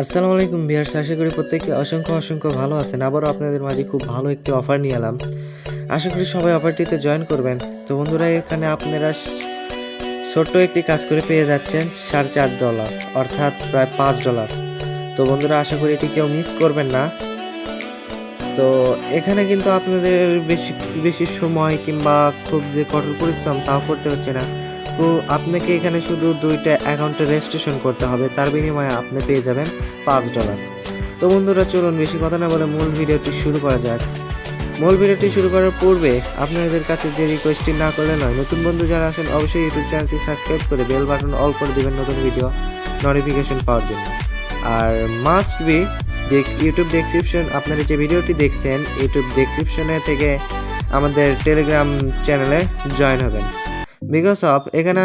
আসসালামু আলাইকুম বিহার্স আশা করি প্রত্যেকে অসংখ্য অসংখ্য ভালো আছেন। আবারও আপনাদের মাঝে খুব ভালো একটি অফার নিয়ে এলাম। আশা করি সবাই অফারটিতে জয়েন করবেন। তো বন্ধুরা, এখানে আপনারা ছোট্ট একটি কাজ করে পেয়ে যাচ্ছেন, সাড়ে চার ডলার, অর্থাৎ প্রায় পাঁচ ডলার। তো বন্ধুরা, আশা করি এটি কেউ মিস করবেন না। তো এখানে কিন্তু আপনাদের বেশি বেশি সময় কিংবা খুব যে কঠোর পরিশ্রম তাও করতে হচ্ছে না। তো আপনাকে এখানে শুধু দুইটা অ্যাকাউন্টে রেজিস্ট্রেশন করতে হবে। তার বিনিময়ে আপনি পেয়ে যাবেন পাঁচ ডলার তো বন্ধুরা, চলুন বেশি কথা না বলে মূল ভিডিওটি শুরু করা যাক। মূল ভিডিওটি শুরু করার পূর্বে আপনাদের কাছে যে রিকোয়েস্টটি না করলে নয়, নতুন বন্ধু যারা আছেন, অবশ্যই ইউটিউব চ্যানেলটি সাবস্ক্রাইব করে বেল বাটন অল করে দিবেন নতুন ভিডিও নোটিফিকেশন পাওয়ার জন্য। আর মাস্ট বি ইউটিউব ডেসক্রিপশন আপনারা যে ভিডিওটি দেখছেন ইউটিউব ডেসক্রিপশনে থেকে আমাদের টেলিগ্রাম চ্যানেলে জয়েন হবেন। বিকজ অফ এখানে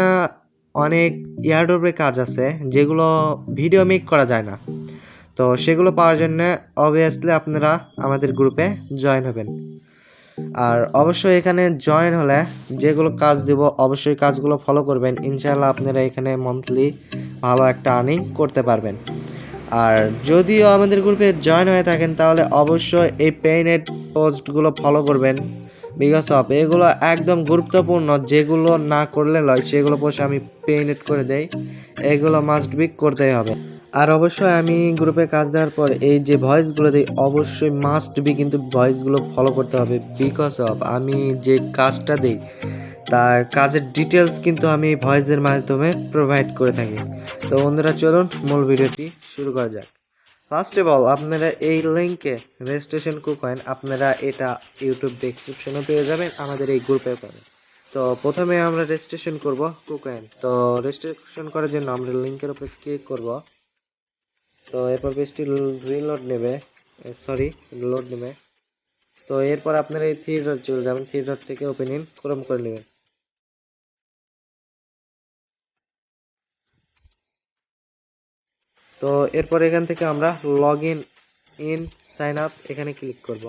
অনেক ইয়ারডোপের কাজ আছে, যেগুলো ভিডিও মেক করা যায় না। তো সেগুলো পাওয়ার জন্য অবভিয়াসলি আপনারা আমাদের গ্রুপে জয়েন হবেন। আর অবশ্যই এখানে জয়েন হলে যেগুলো কাজ দেব, অবশ্যই কাজগুলো ফলো করবেন। ইনশাআল্লাহ আপনারা এখানে মান্থলি ভালো একটা আর্নিং করতে পারবেন। আর যদিও আমাদের গ্রুপে জয়েন হয়ে থাকেন, তাহলে অবশ্যই এই পেইনেট পোস্টগুলো ফলো করবেন। বিকজ অফ এগুলো একদম গুরুত্বপূর্ণ, যেগুলো না করলে লয়, সেগুলো পোস্ট আমি পেইনেট করে দেই। এগুলো মাস্ট বি করতেই হবে। আর অবশ্যই আমি গ্রুপে কাজ দেওয়ার পর এই যে ভয়েসগুলো দিই, অবশ্যই মাস্ট বি কিন্তু ভয়েসগুলো ফলো করতে হবে। বিকজ অফ আমি যে কাজটা দিই তার কাজের ডিটেলস কিন্তু আমি ভয়েসের মাধ্যমে প্রোভাইড করে থাকি। তো বন্ধুরা, চলুন মূল ভিডিওটি শুরু করা যাক। ফার্স্ট অফ অল আপনারা এই লিঙ্কে রেজিস্ট্রেশন কুকয়েন আপনারা এটা ইউটিউব ডেসক্রিপশনে পেয়ে যাবেন, আমাদের এই গ্রুপে পাবেন। তো প্রথমে আমরা রেজিস্ট্রেশন করব কুকয়েন তো রেজিস্ট্রেশন করার জন্য আমরা লিঙ্কের উপর ক্লিক করব। তো এরপর পেজটি রিলোড নেবে। সরি লোড নেবে। তো এরপর আপনারা এই থ্রি ডট চলে যাবেন। থ্রি ডট থেকে ওপেন ক্রোম করে নেবেন। তো এরপর এখান থেকে আমরা log in in sign up এখানে ক্লিক করব।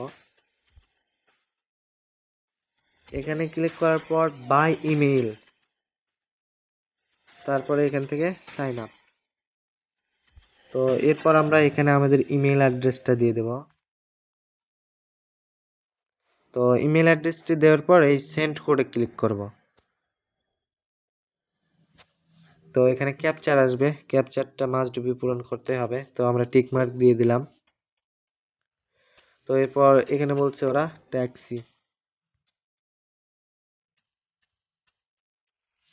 এখানে ক্লিক করার পর বাই ইমেইল তারপরে এখান থেকে সাইন আপ তো এরপর আমরা এখানে আমাদের ইমেল অ্যাড্রেসটা দিয়ে দেব। তো ইমেল অ্যাড্রেসটি দেওয়ার পর এই সেন্ড কোডে ক্লিক করব। তো এখানে ক্যাপচার আসবে। ক্যাপচারটা মাস্ট বি পূরণ করতে হবে। তো আমরা টিক মার্ক দিয়ে দিলাম। তো এরপর এখানে বলছে ওরা ট্যাক্সি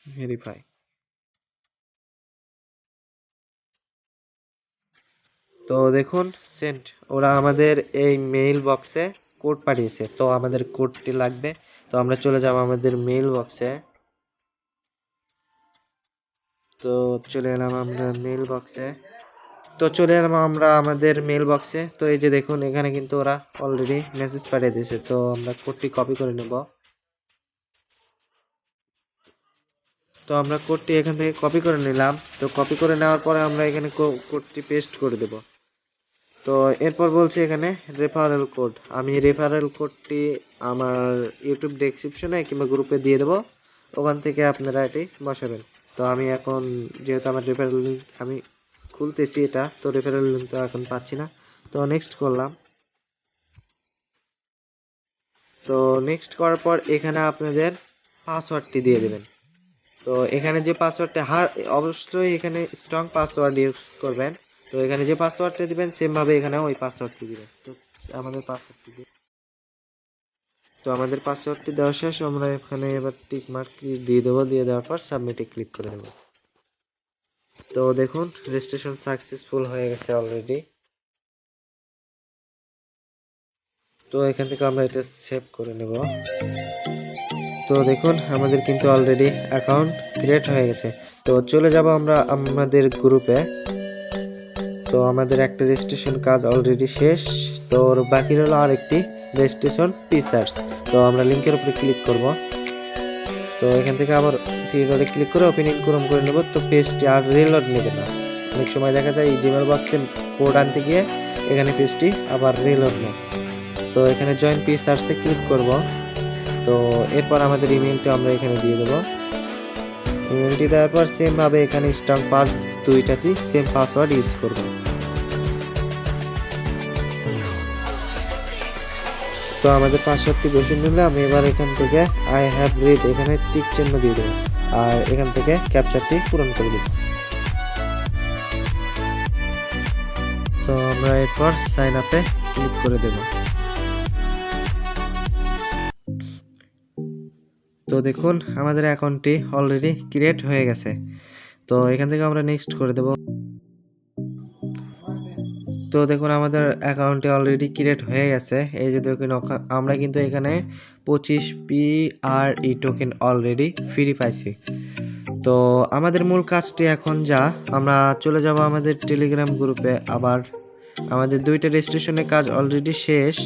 ভেরিফাই তো দেখুন সেন্ট ওরা আমাদের এই মেইল বক্সে কোড পাঠিয়েছে। তো আমাদের কোডটি লাগবে। তো আমরা চলে যাব আমাদের মেইল বক্সে তো চলে এলাম আমরা মেইল বক্সে তো চলে এলাম আমরা আমাদের মেইল বক্সে তো এই যে দেখুন, এখানে কিন্তু ওরা অলরেডি মেসেজ পাঠিয়ে দিয়েছে। তো আমরা কোডটি কপি করে নেব। তো আমরা কোডটি এখান থেকে কপি করে নিলাম। তো কপি করে নেওয়ার পরে আমরা এখানে কোডটি পেস্ট করে দেব। তো এরপর বলছে এখানে রেফারেল কোড আমি রেফারেল কোডটি আমার ইউটিউব ডেসক্রিপশনে কিংবা গ্রুপে দিয়ে দেবো। ওখান থেকে আপনারা এটি বসাবেন। তো আমি এখন, যেহেতু আমার রেফারেল লিঙ্ক আমি খুলতেছি এটা, তো রেফারেল লিঙ্ক তো এখন পাচ্ছি না। তো নেক্সট করলাম। তো নেক্সট করার পর এখানে আপনাদের পাসওয়ার্ডটি দিয়ে দেবেন। তো এখানে যে পাসওয়ার্ডটা হার, অবশ্যই এখানে স্ট্রং পাসওয়ার্ড ইউজ করবেন। তো এখানে যে পাসওয়ার্ডটা দিবেন সেম ভাবে এখানে ওই পাসওয়ার্ডটি দিবেন। তো আমাদের পাসওয়ার্ডটি দিই তো আমাদের পাসওয়ার্ডটি দেওয়া শেষ, আমরা এখানে এবার টিক মার্ক দিয়ে দেবো? দিয়ে দেওয়ার পর সাবমিটে ক্লিক করে দেবো। তো দেখুন রেজিস্ট্রেশন সাকসেসফুল হয়ে গেছে অলরেডি তো এখান থেকে আমরা এটা সেভ করে নেব। তো দেখুন, আমাদের কিন্তু অলরেডি অ্যাকাউন্ট ক্রিয়েট হয়ে গেছে। তো চলে যাব আমরা আমাদের গ্রুপে তো আমাদের একটা রেজিস্ট্রেশন কাজ অলরেডি শেষ। তো বাকি হলো আর একটি রেজিস্ট্রেশন ফিচার্স তো আমরা লিঙ্কের উপরে ক্লিক করব। তো এখান থেকে আবার থ্রিডে ক্লিক করে ওপেন ক্রোম করে নেব। তো পেজটি আর রিলোড নেবে না। অনেক সময় দেখা যায় এই জিমেল বক্সে কোড আনতে গিয়ে এখানে পেজটি আবার রিলোড নেয়। তো এখানে জয়েন পি সার্চে ক্লিক করব। তো এরপর আমাদের ইমেলটা আমরা এখানে দিয়ে দেবো। ইমেলটি দেওয়ার পর সেমভাবে এখানে স্ট্রং পাস দুইটাতেই সেম পাসওয়ার্ড ইউজ করব। তো আমাদের পাঁচ সাতটি নিলে আমি এবার এখান থেকে আই হ্যাভ রিড এখানে টিক চিহ্ন দিয়ে দেবো। আর এখান থেকে ক্যাপচারটি পূরণ করে দেবো। তো আমরা এরপর সাইন আপে ক্লিক করে দেব। তো দেখুন, আমাদের অ্যাকাউন্টটি অলরেডি ক্রিয়েট হয়ে গেছে। তো এখান থেকে আমরা নেক্সট করে দেব। তো দেখুন আমাদের অ্যাকাউন্টে অলরেডি ক্রিয়েট হয়ে গেছে। এই যে দেখুন আমরা কিন্তু এখানে পঁচিশ P R E token already free পাইছি। তো আমাদের মূল কাজটি এখন যা, আমরা চলে যাব আমাদের টেলিগ্রাম গ্রুপে আবার আমাদের দুইটা রেজিস্ট্রেশনের কাজ অলরেডি শেষ,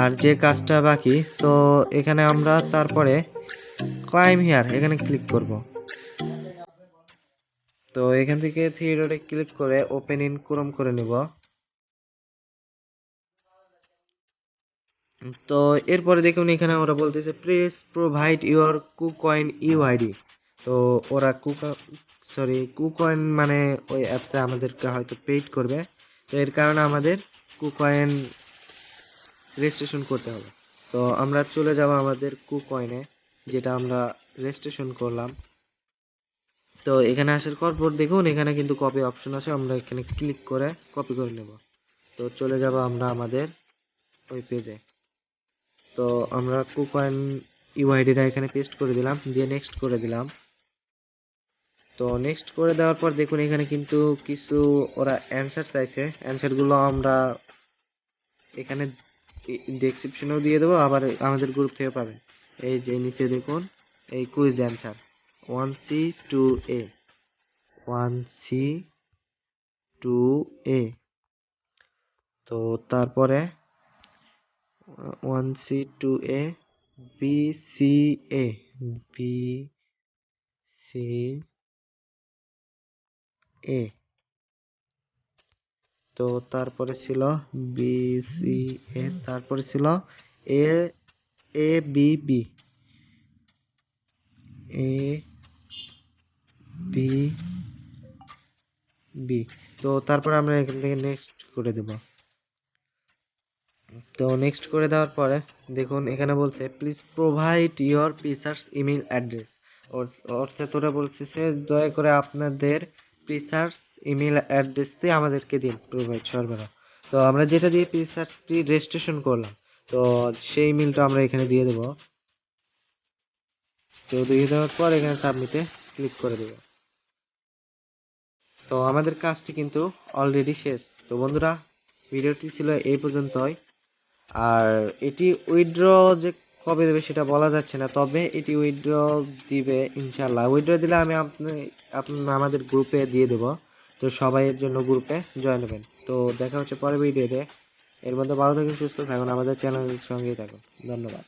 আর যে কাজটা বাকি, তো এখানে আমরা তারপরে ক্লাইম হেয়ার এখানে ক্লিক করব। তো এখান থেকে থিয়েটারে ক্লিক করে ওপেন ইন ক্রোম করে নিব। তো এরপরে দেখুন এখানে ওরা বলতেছে please provide your KuCoin UID তো ওরা কুকা সরি কুকয়েন মানে ওই অ্যাপসে আমাদেরকে হয়তো পেইড করবে। তো এর কারণে আমাদের কুকয়েন রেজিস্ট্রেশন করতে হবে। তো আমরা চলে যাব আমাদের কুকয়েনে যেটা আমরা রেজিস্ট্রেশন করলাম। তো এখানে আসার পর দেখুন, এখানে কিন্তু কপি অপশন আছে। আমরা এখানে ক্লিক করে কপি করে নেব। তো চলে যাব আমরা আমাদের ওই পেজে তো আমরা কুকয়েন ইউআইডিটা এখানে পেস্ট করে দিলাম, দিয়ে নেক্সট করে দিলাম। তো নেক্সট করে দেওয়ার পর দেখুন এখানে কিন্তু কিছু ওরা অ্যান্সার চাইছে। অ্যান্সারগুলো আমরা এখানে ডেসক্রিপশনেও দিয়ে দেবো, আবার আমাদের গ্রুপ থেকে পাবেন এই যে নিচে দেখুন, এই quiz answer one C two A one C two A তো তারপরে one C two A B C A B C A তো তারপরে ছিল বি সি এ তারপরে ছিল A A B B A B B তো তারপরে আমরা এখান থেকে নেক্সট করে দেব। তো নেক্সট করে দেওয়ার পরে দেখুন এখানে বলছে প্লিজ প্রোভাইড ইওর পিসার্স ইমেল অ্যাড্রেস অর্থাৎ ওরা বলছে দয়া করে আপনাদের পিসার্স ইমেল অ্যাড্রেসটি আমাদেরকে দিন প্রোভাইড সরবরাহ। তো আমরা যেটা দিয়ে পিসার্সটি রেজিস্ট্রেশন করলাম, তো সেই ইমেলটা আমরা এখানে দিয়ে দেব। তো দিয়ে দেওয়ার পর এখানে সাবমিটে ক্লিক করে দেব। তো আমাদের কাজটি কিন্তু অলরেডি শেষ। তো বন্ধুরা, ভিডিওটি ছিল এই পর্যন্তই। আর এটি উইথড্র যে কবে দেবে সেটা বলা যাচ্ছে না, তবে এটি উইথড্র দিবে ইনশাল্লাহ উইথড্র দিলে আমি আপনি আমাদের গ্রুপে দিয়ে দেব। তো সবাই এর জন্য গ্রুপে জয়েন হবেন। তো দেখা হচ্ছে পরের ভিডিওতে এর মধ্যে ভালো থাকুন, সুস্থ থাকুন, আমাদের চ্যানেলের সঙ্গেই থাকুন। ধন্যবাদ।